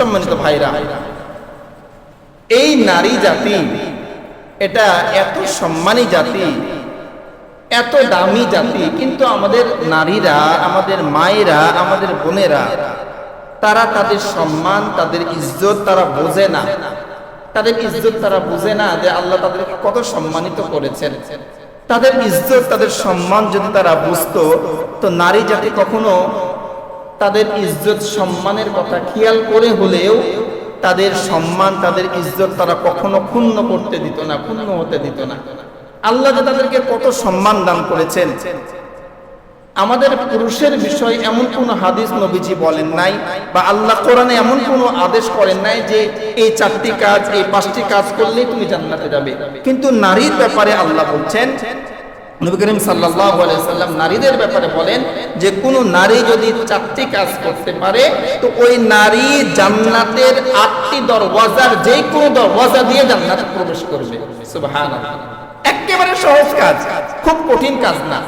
সম্মানিত ভাইরা, এই নারী জাতি, এটা এত সম্মানী জাতি, এত দামি জাতি, কিন্তু আমাদের নারীরা, আমাদের মায়েরা, আমাদের বোনেরা, তারা তাদের সম্মান, তাদের ইজ্জত তারা বোঝে না। তাদের ইজ্জত তারা বুঝে না যে আল্লাহ তাদেরকে কত সম্মানিত করেছেন। তাদের ইজ্জত, তাদের সম্মান যদি তারা বুঝতো, তো নারী জাতি কখনো তাদের ইজ্জত সম্মানের কথা খেয়াল করে হলেও তাদের সম্মান, তাদের ইজ্জত তারা কখনো ক্ষুণ্ণ করতে দিত না, ক্ষুণ্ণ হতে দিত না। আল্লাহ যে তাদেরকে কত সম্মান দান করেছেন। আমাদের পুরুষের বিষয় এমন কোন হাদিস নবীজি বলেন নাই বা আল্লাহ কোরআনে এমন কোন আদেশ করেন নাই যে এই চারটি কাজ, এই পাঁচটি কাজ করলেই তুমি জান্নাতে যাবে। কিন্তু নারীর ব্যাপারে আল্লাহ বলছেন নবী করিম আলাইহি সাল্লাম নারীদের ব্যাপারে বলেন যে কোন নারী যদি চারটি কাজ করতে পারে, তো ওই নারী জান্নাতের আটটি দরওয়াজার যে কোনো দরওয়াজা দিয়ে জান্নাতে প্রবেশ করবে। সুবহানাল্লাহ। একেবারে সহজ কাজ, খুব কঠিন কাজ না।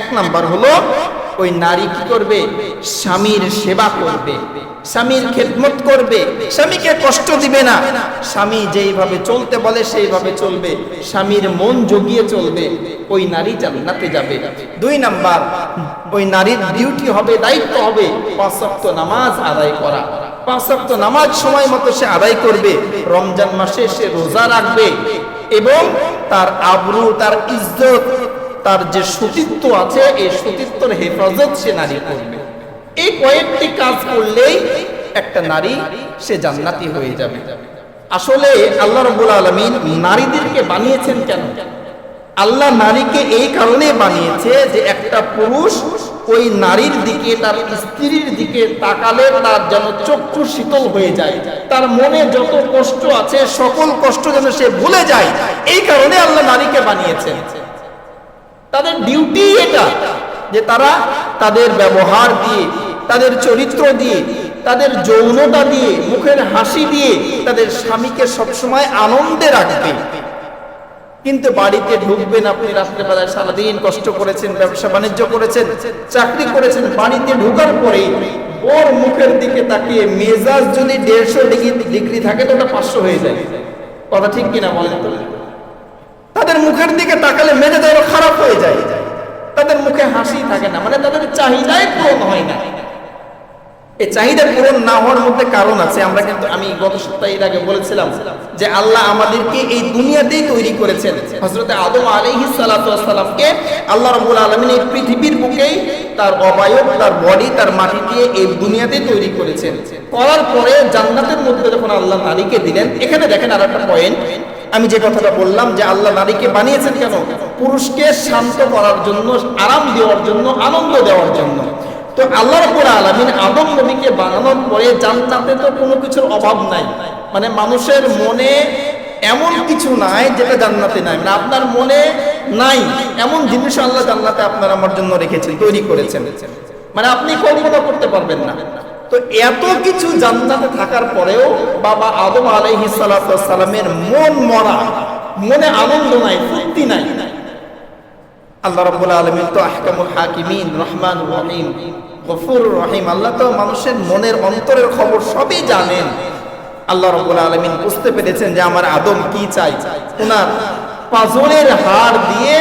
এক নাম্বার হলো ওই নারী কি করবে? স্বামীর সেবা করবে। স্বামীর খেদমত করবে। স্বামীকে কষ্ট দিবে না। স্বামী যেইভাবে চলতে বলে, সেইভাবে চলবে। স্বামীর মন জগিয়ে চলবে। ওই নারী জান্নাতে যাবে। দুই নাম্বার, ওই নারীর ডিউটি হবে, দায়িত্ব হবে। পাঁচ ওয়াক্ত নামাজ আদায় করা। পাঁচ ওয়াক্ত নামাজ সময় মতো সে আদায় করবে। রমজান মাসে সে রোজা রাখবে। এবং তার আবরু, তার ইজ্জত তার যে সতীত্ব আছে, এই সতীত্বর হেফাজত সে নারী করবে। এই কয়েকটি কাজ করলেই একটা নারী সে জান্নাতি হয়ে যাবে। আসলে আল্লাহ রবুল আলমিন নারীদেরকে বানিয়েছেন কেন? আল্লাহ নারীকে এই কারণে বানিয়েছে যে একটা পুরুষ ওই নারীর দিকে, তার স্ত্রীর দিকে তাকালে তার যেন চক্ষু শীতল হয়ে যায়। তার মনে যত কষ্ট আছে, সকল কষ্ট যেন সে ভুলে যায়। এই কারণে আল্লাহ নারীকে বানিয়েছেন। তাদের ডিউটি এটা যে তারা তাদের ব্যবহার দিয়ে, তাদের চরিত্র দিয়ে, তাদের যৌনতা দিয়ে, মুখের হাসি দিয়ে তাদের স্বামীকে সবসময় আনন্দে রাখবে। কিন্তু বাড়িতে ঢুকবেন আপনি, রাত্রেবেলায় সারাদিন কষ্ট করেছেন, ব্যবসা বাণিজ্য করেছেন, চাকরি করেছেন, বাড়িতে ঢুকার পরে ওর মুখের দিকে তাকিয়ে মেজাজ যদি দেড়শো ডিগ্রি ডিগ্রি থাকে তো ওটা পাঁচশো হয়ে যায়। কথা ঠিক কিনা বলেন তো? তাদের মুখের দিকে তাকালে মেজাজ আরও খারাপ হয়ে যায়। তাদের মুখে হাসি থাকে না মানে তাদের চাহিদাই পূরণ হয় না। এই চাহিদা পূরণ না হওয়ার মধ্যে কারণ আছে, আমরা কিন্তু, আমি গত সপ্তাহে আগে বলেছিলাম যে আল্লাহ আমাদেরকে এই দুনিয়াতেই তৈরি করেছেন। হজরতে আদম আলাইহিস সালামকে আল্লাহ রাব্বুল আলামিন এই পৃথিবীর বুকেই তার অবায়ব, তার বডি, তার মাটি দিয়ে এই দুনিয়াতেই তৈরি করেছেন। করার পরে জান্নাতের মধ্যে যখন আল্লাহ নারীকে দিলেন, এখানে দেখেন আর একটা পয়েন্ট আমি যে কথাটা বললাম যে আল্লাহ নারীকে বানিয়েছেন কেন? পুরুষকে শান্ত করার জন্য, আরাম দেওয়ার জন্য, আনন্দ দেওয়ার জন্য। তো আল্লাহ রাব্বুল আলামিন আদম নবীকে বানানোর পরে জান্নাতে তো কোনো কিছুর অভাব নাই। মানে মানুষের মনে এমন কিছু নাই যেটা জান্নাতে নাই। মানে আপনার মনে নাই এমন জিনিস আল্লাহ জান্নাতে আপনার আমার জন্য রেখেছেন, তৈরি করেছেন। মানে আপনি কল্পনা করতে পারবেন না। তো এত কিছু জান্নাতে থাকার পরেও বাবা আদম আলাইহিস সালামের মন মরা, মনে আনন্দ নাই, ফুর্তি নাই। আল্লাহ তো আহকামুল হাকিমিন, রহমান রহিম, গফুর রহিম, আল্লাহ তো মানুষের মনের অন্তরের খবর সবই জানেন। আল্লাহ রাব্বুল আলামিন বুঝতে পেরেছেন যে আমার আদম কি চাই ওনার পাজরের হাড় দিয়ে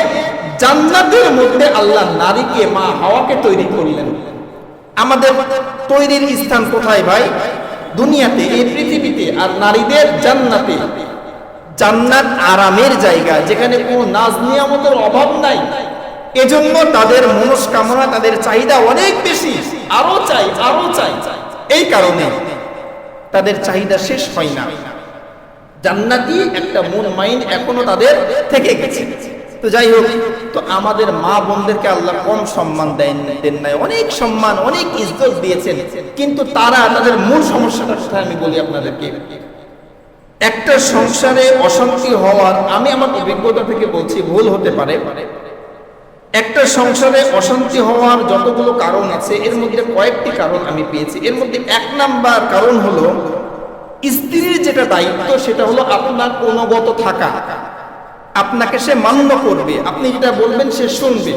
জান্নাতের মধ্যে আল্লাহ নারীকে, মা হাওয়াকে তৈরি করলেন। আমাদের তৈরির স্থান কোথায় ভাই? দুনিয়াতে, এই পৃথিবীতে আর নারীদের জান্নাতে। জান্নাত আরামের জায়গা, যেখানে কোনো নাজ নিয়ামতের অভাব নাই। এজন্য তাদের মনস্কামনা, তাদের চাহিদা অনেক বেশি। আরও চাই আরও চাই। এই কারণে তাদের চাহিদা শেষ হয় না। জান্নাতি একটা মন, মাইন্ড এখনও তাদের থেকে গেছে। তো যাই হোক, তো আমাদের মা বোনদেরকে আল্লাহ কম সম্মান দেন দেন নাই। অনেক সম্মান, অনেক ইজ্জত দিয়েছেন। কিন্তু তারা তাদের মূল সমস্যাটা সাথে আমি বলি আপনাদেরকে? একটা সংসারে অশান্তি হওয়ার, আমি আমার অভিজ্ঞতা থেকে বলছি, ভুল হতে পারে। একটা সংসারে অশান্তি হওয়ার যতগুলো কারণ আছে, এর মধ্যে কয়েকটি কারণ আমি পেয়েছি। এর মধ্যে এক নাম্বার কারণ হলো, স্ত্রীর যেটা দায়িত্ব, সেটা হলো আপনার অনুগত থাকা। আপনাকে সে মান্য করবে। আপনি যেটা বলবেন সে শুনবে।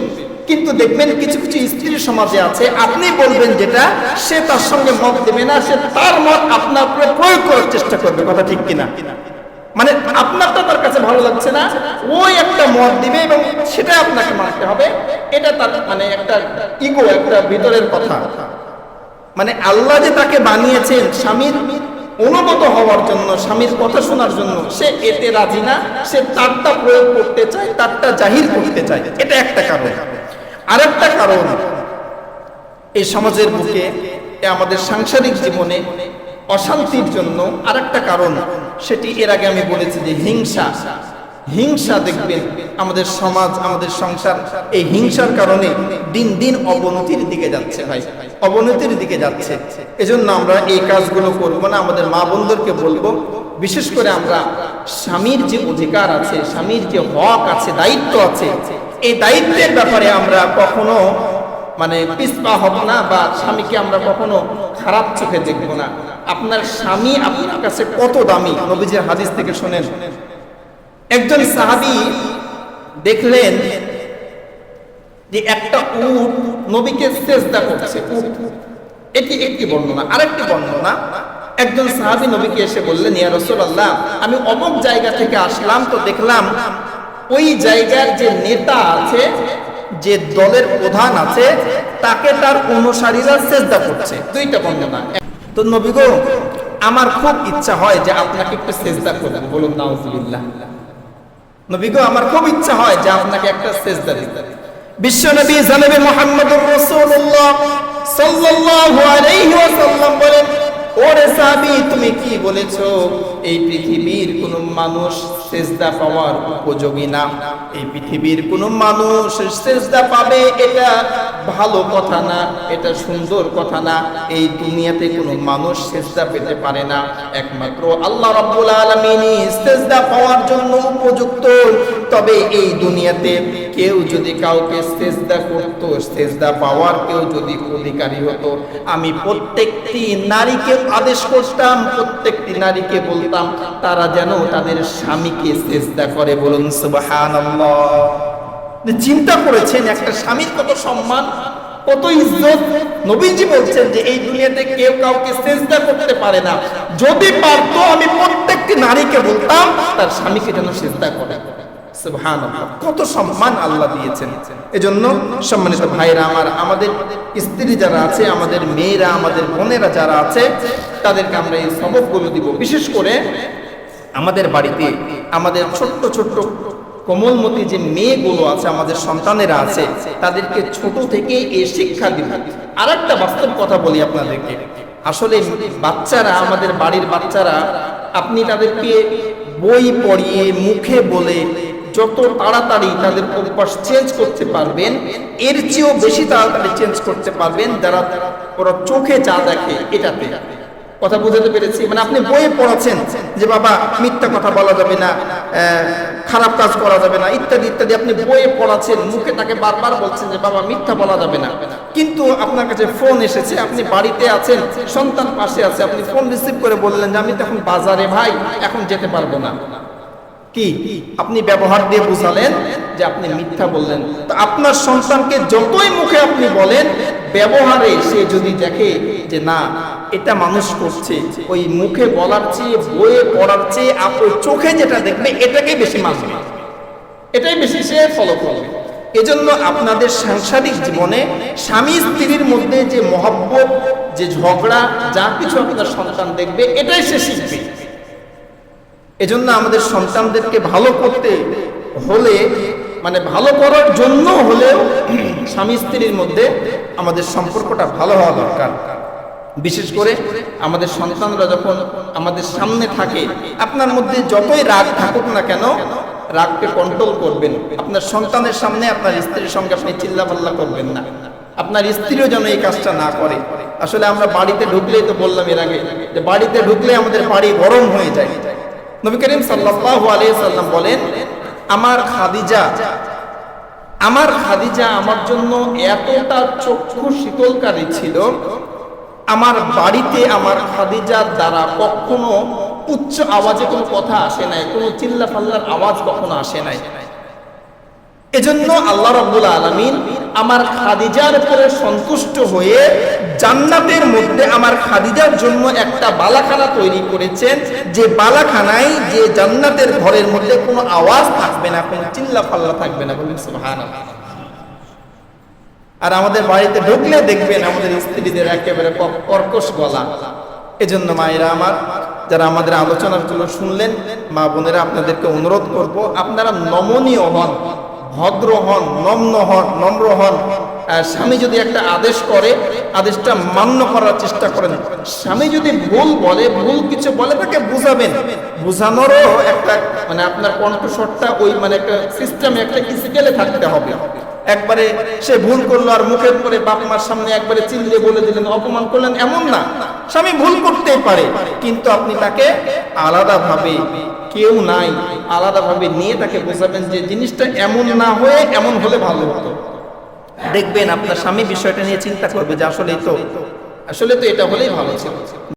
কিন্তু দেখবেন কিছু কিছু স্ত্রী সমাজে আছে, আপনি বলবেন যেটা, সে তার সঙ্গে মত দেবে না, সে তার মত আপনার উপরে প্রয়োগ করার চেষ্টা করবে। কথা ঠিক কিনা? মানে আপনারটা তার কাছে ভালো লাগছে না, ওই একটা মত দিবে এবং সেটা আপনাকে মানতে হবে। এটা তার মানে একটা ইগো একটা ভিতরের কথা। মানে আল্লাহ যে তাকে বানিয়েছেন, স্বামীর অনুগত হওয়ার জন্য, স্বামীর কথা শোনার জন্য, সে এতে রাজি না, সে তারটা প্রয়োগ করতে চায়, তারটা জাহির করতে চায়। এটা একটা কারণ। আরেকটা কারণ, এই সমাজের বুকে আমাদের সাংসারিক জীবনে অশান্তির জন্য আরেকটা কারণ, সেটি এর আগে আমি বলেছি যে হিংসা। হিংসা দেখবেন আমাদের সমাজ, আমাদের সংসার। এই হিংসার কারণে দিন দিন অবনতির দিকে যাচ্ছে ভাই, অবনতির দিকে যাচ্ছে। এজন্য আমরা এই কাজগুলো করব না, আমাদের মা বোনদেরকে বলব, বিশেষ করে আমরা স্বামীর যে অধিকার আছে, স্বামীর যে হক আছে, দায়িত্ব আছে, এই দায়িত্বের ব্যাপারে আমরা কখনো মানে পিসপা হব না বা স্বামীকে আমরা কখনো খারাপ চোখে দেখব না। আপনার স্বামী আপনার কাছে কত দামি? নবীজির হাদিস থেকে শোনেন। একজন সাহাবি দেখলেন যে একটা উট নবীকে চেষ্টা করছে। এটি একটি বর্ণনা, আরেকটি বর্ণনা। একজন সাহাবি নবীকে এসে বললেন, ইয়া রাসূলুল্লাহ, আমি অমুক জায়গা থেকে আসলাম তো দেখলাম ওই জায়গার যে নেতা আছে, যে দলের প্রধান আছে, তাকে তার অনুসারীরা চেষ্টা করছে। দুইটা বর্ণনা। তো নবী আমার খুব ইচ্ছা হয় যে আপনাকে একটু চেষ্টা করব। বলুন, নাউজুবিল্লাহ। নবী গো আমার খুব ইচ্ছা হয় যে আপনাকে একটা সেজদা দিতে। বিশ্ব নবী জানাবে মোহাম্মদুর রাসূলুল্লাহ সাল্লাল্লাহু আলাইহি ওয়াসাল্লাম বলেন, ওরে সাহাবী, তুমি কি বলেছ? এই পৃথিবীর কোন মানুষ সেজদা পাওয়ার উপযোগী না। এই পৃথিবীর কোন মানুষ সেজদা পাবে এটা ভালো কথা না, এটা সুন্দর কথা না। এই দুনিয়াতে কোনো মানুষ সেজদা পেতে পারে না। একমাত্র আল্লাহ রাব্বুল আলামিনই সেজদা পাওয়ার জন্য উপযুক্ত। তবে এই দুনিয়াতে কেউ যদি কাউকে সেজদা করত, সেজদা পাওয়ার কেউ যদি অধিকারী হতো। আমি প্রত্যেকটি নারীকে আদেশ করতাম, প্রত্যেকটি নারীকে বলতাম তারা যেন তাদের স্বামীকে চেষ্টা করে বলুন চিন্তা করেছেন একটা স্বামীর কত সম্মান, কত ইজ্জত। নবীজি বলছেন যে এই দুনিয়াতে কেউ কাউকে চেষ্টা করতে পারে না। যদি পারতো, আমি প্রত্যেকটি নারীকে বলতাম, তার স্বামীকে যেন চেষ্টা করে। কত সম্মান আল্লাহ দিয়েছেন। এজন্য সম্মানিত ভাইরা আমার, আমাদের স্ত্রী যারা আছে, আমাদের মেয়েরা, আমাদের বোনেরা যারা আছে, তাদেরকে আমরা এই সবকগুলো দিব। বিশেষ করে আমাদের বাড়িতে, আমাদের ছোট্ট ছোট্ট কোমলমতি যে মেয়েগুলো আছে, আমাদের সন্তানেরা আছে, তাদেরকে ছোট থেকে এই শিক্ষা দিব। আর একটা বাস্তব কথা বলি আপনাদেরকে। আসলে বাচ্চারা, আমাদের বাড়ির বাচ্চারা, আপনি তাদেরকে বই পড়িয়ে মুখে বলে যত তাড়াতাড়ি তাদের অভ্যাস চেঞ্জ করতে পারবেন, এর চেয়েও বেশি তাড়াতাড়ি চেঞ্জ করতে পারবেন যারা ওরা চোখে যা দেখে এটাতে। কথা বুঝাতে পেরেছি? মানে আপনি বইয়ে পড়াচ্ছেন যে বাবা, মিথ্যা কথা বলা যাবে না খারাপ কাজ করা যাবে না, ইত্যাদি ইত্যাদি। আপনি বইয়ে পড়াচ্ছেন, মুখে তাকে বারবার বলছেন যে বাবা, মিথ্যা বলা যাবে না। কিন্তু আপনার কাছে ফোন এসেছে, আপনি বাড়িতে আছেন, সন্তান পাশে আছে, আপনি ফোন রিসিভ করে বললেন যে, আমি তো এখন বাজারে ভাই, এখন যেতে পারব না। কি? আপনি ব্যবহার দিয়ে বুঝালেন যে আপনি মিথ্যা বললেন। তো আপনার সন্তানকে যতই মুখে আপনি বলেন, ব্যবহারে সে যদি দেখে যে না, এটা মানুষ করছে, ওই মুখে বলার চেয়ে, বইয়ে পড়ার চেয়ে আপ- ওই চোখে যেটা দেখবে এটাকে বেশি মানবে। এটাই বেশি সে ফলো করবে। এজন্য আপনাদের সাংসারিক জীবনে স্বামী স্ত্রীর মধ্যে যে মহব্বত, যে ঝগড়া, যা কিছু আপনার সন্তান দেখবে, এটাই সে শিখবে। এজন্য আমাদের সন্তানদেরকে ভালো করতে হলে মানে ভালো করার জন্য হলেও স্বামী স্ত্রীর মধ্যে আমাদের সম্পর্কটা ভালো হওয়া দরকার। বিশেষ করে আমাদের সন্তানরা যখন আমাদের সামনে থাকে, আপনার মধ্যে যতই রাগ থাকুক না কেন, রাগকে কন্ট্রোল করবেন। আপনার সন্তানের সামনে আপনার স্ত্রীর সঙ্গে আপনি চিল্লাপাল্লা করবেন না। আপনার স্ত্রীও যেন এই কাজটা না করে। আসলে আমরা বাড়িতে ঢুকলেই তো বললাম এর আগে, যে বাড়িতে ঢুকলে আমাদের বাড়ি গরম হয়ে যায়। নবী করিম সাল্লাল্লাহু আলাইহি সাল্লাম বলেন, আমার খাদিজা আমার খাদিজা আমার জন্য এতটা চক্ষু শীতলকারী ছিল, আমার বাড়িতে আমার খাদিজার দ্বারা কখনো উচ্চ আওয়াজে কোনো কথা আসে নাই, কোনো চিল্লা ফাল্লার আওয়াজ কখনো আসে নাই। এজন্য আল্লাহ রাব্বুল আলমিন আমার খাদিজার উপরে সন্তুষ্ট হয়ে জান্নাতের মধ্যে আমার খাদিজার জন্য একটা বালাখানা তৈরি করেছেন। যে বালাখানায় যে জান্নাতের ঘরের মধ্যে কোনো আওয়াজ থাকবে না, কোনো চিল্লা ফাল্লা থাকবে না, বলুন সুবহানাল্লাহ। আর আমাদের বাড়িতে ঢুকলে দেখবেন আমাদের স্ত্রীদের একেবারে কর্কশ গলা। এজন্য মায়েরা আমার, যারা আমাদের আলোচনাগুলো শুনলেন, মা বোনেরা আপনাদেরকে অনুরোধ করব, আপনারা নমনীয় হন। ভদ্র হন নম্র হন নম্র হন স্বামী যদি একটা আদেশ করে, আদেশটা মান্য করার চেষ্টা করেন। স্বামী যদি ভুল বলে, ভুল কিছু বলে, তাকে বুঝাবেন। বুঝানোরও একটা মানে আপনার কণ্ঠস্বরটা ওই মানে একটা সিস্টেমে একটা ফিজিক্যালে থাকতে হবে। একবারে সে ভুল করল আর মুখের পরে বাপ মার সামনে একবারে চিল্লে বলে দিলেন, অপমান করলেন এমন না। স্বামী ভুল করতেই পারে, কিন্তু আপনি তাকে আলাদাভাবে কেউ নাই। আলাদাভাবে নিয়ে তাকে বোঝাবেন যে জিনিসটা এমন না হয়ে এমন হলে ভালো হতো। দেখবেন আপনার স্বামী বিষয়টা নিয়ে চিন্তা করবে যে আসলেই তো আসলে তো এটা হলেই ভালো ছিল।